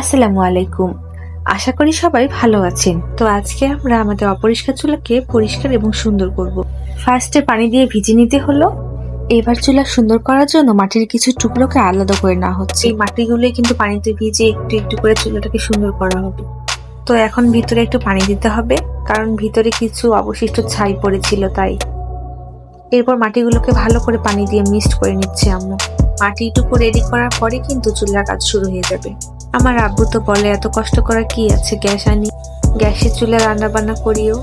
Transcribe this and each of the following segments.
আসসালামু আলাইকুম। আশা করি সবাই ভালো আছেন। তো আজকে আমরা আমাদের অপরিষ্কার চুলাকে পরিষ্কার এবং সুন্দর করব। ফার্স্টে পানি দিয়ে ভিজে নিতে হলো। এবার চুলা সুন্দর করার জন্য মাটির কিছু টুকরোকে আলাদা করে নেওয়া হচ্ছে। এই মাটিগুলোই কিন্তু পানিতে ভিজে একটু একটু করে চুলাটাকে সুন্দর করা হবে। তো এখন ভিতরে একটু পানি দিতে হবে, কারণ ভিতরে কিছু অবশিষ্ট ছাই পড়েছিল তাই। এরপর মাটিগুলোকে ভালো করে পানি দিয়ে মিক্সড করে নিচ্ছে আম্মু। মাটিটুকু রেডি করার পরে কিন্তু চুলার কাজ শুরু হয়ে যাবে। আমার আব্বু তো বলে, এত কষ্ট করা কি আছে গ্যাস আনি? গ্যাসের চুলা রান্না বান্না করিও।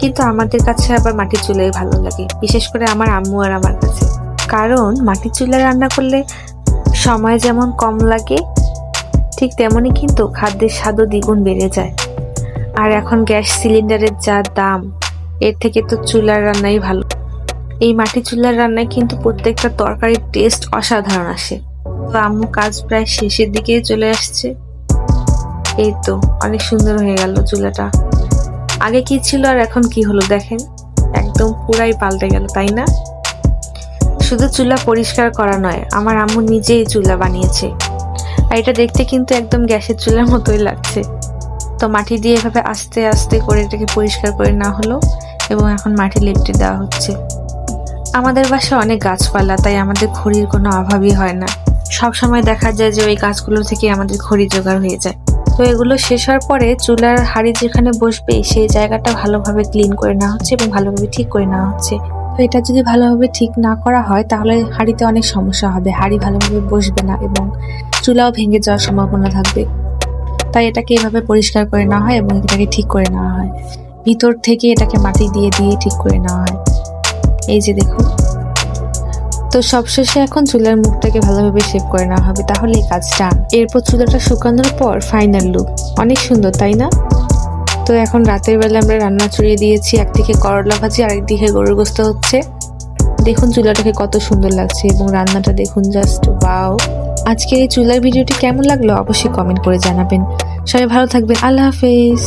কিন্তু আমাদের কাছে আবার মাটির চুলাই ভালো লাগে, বিশেষ করে আমার আম্মু আর আমার কাছে। কারণ মাটির চুলায় রান্না করলে সময় যেমন কম লাগে, ঠিক তেমনই কিন্তু খাদ্যের স্বাদও দ্বিগুণ বেড়ে যায়। আর এখন গ্যাস সিলিন্ডারের যা দাম, এর থেকে তো চুলার রান্নাই ভালো। এই মাটির চুলার রান্নায় কিন্তু প্রত্যেকটা তরকারির টেস্ট অসাধারণ আসে। আম্মু কাজ প্রায় শেষের দিকে চলে আসছে। এই তো, অনেক সুন্দর হয়ে গেল চুলাটা। আগে কি ছিল আর এখন কি হলো দেখেন? একদম পুরাই পাল্টে গেল, তাই না? শুধু চুলা পরিষ্কার করা নয়, আমার আম্মু নিজেই চুলা বানিয়েছে। আর এটা দেখতে কিন্তু একদম গ্যাসের চুলার মতোই লাগছে। তো মাটি দিয়ে এভাবে আস্তে আস্তে করে এটাকে পরিষ্কার করে না হলো এবং এখন মাটি লেপটে দেওয়া হচ্ছে। আমাদের বাসায় অনেক গাছপালা, তাই আমাদের খড়ির কোনো অভাবই হয় না। সব সময় দেখা যায় যে ওই গাছগুলো থেকে আমাদের খড়ি জোগাড় হয়ে যায়। তো এগুলো শেষ হওয়ার পরে চুলার হাড়ি যেখানে বসবে, সেই জায়গাটা ভালোভাবে ক্লিন করে নেওয়া হচ্ছে এবং ভালোভাবে ঠিক করে নেওয়া হচ্ছে। তো এটা যদি ভালোভাবে ঠিক না করা হয়, তাহলে হাঁড়িতে অনেক সমস্যা হবে। হাঁড়ি ভালোভাবে বসবে না এবং চুলাও ভেঙে যাওয়ার সম্ভাবনা থাকবে। তাই এটাকে এভাবে পরিষ্কার করে নেওয়া হয় এবং এটাকে ঠিক করে নেওয়া হয়। ভিতর থেকে এটাকে মাটি দিয়ে দিয়ে ঠিক করে নেওয়া হয়। এই যে দেখুন। তো সবশেষে এখন চুলার মুখটাকে ভালোভাবে শেপ করে নেওয়া হবে। তাহলে এই কাজটা। এরপর চুলাটা শুকানোর পর ফাইনাল লুক অনেক সুন্দর, তাই না? তো এখন রাতের বেলা আমরা রান্না চড়িয়ে দিয়েছি। একদিকে করলা ভাজি আর একদিকে গরুর গোস্ত হচ্ছে। দেখুন চুলাটাকে কত সুন্দর লাগছে এবং রান্নাটা দেখুন জাস্ট বাও আজকের এই চুলার ভিডিওটি কেমন লাগল অবশ্যই কমেন্ট করে জানাবেন। সবাই ভালো থাকবেন। আল্লাহ হাফেজ।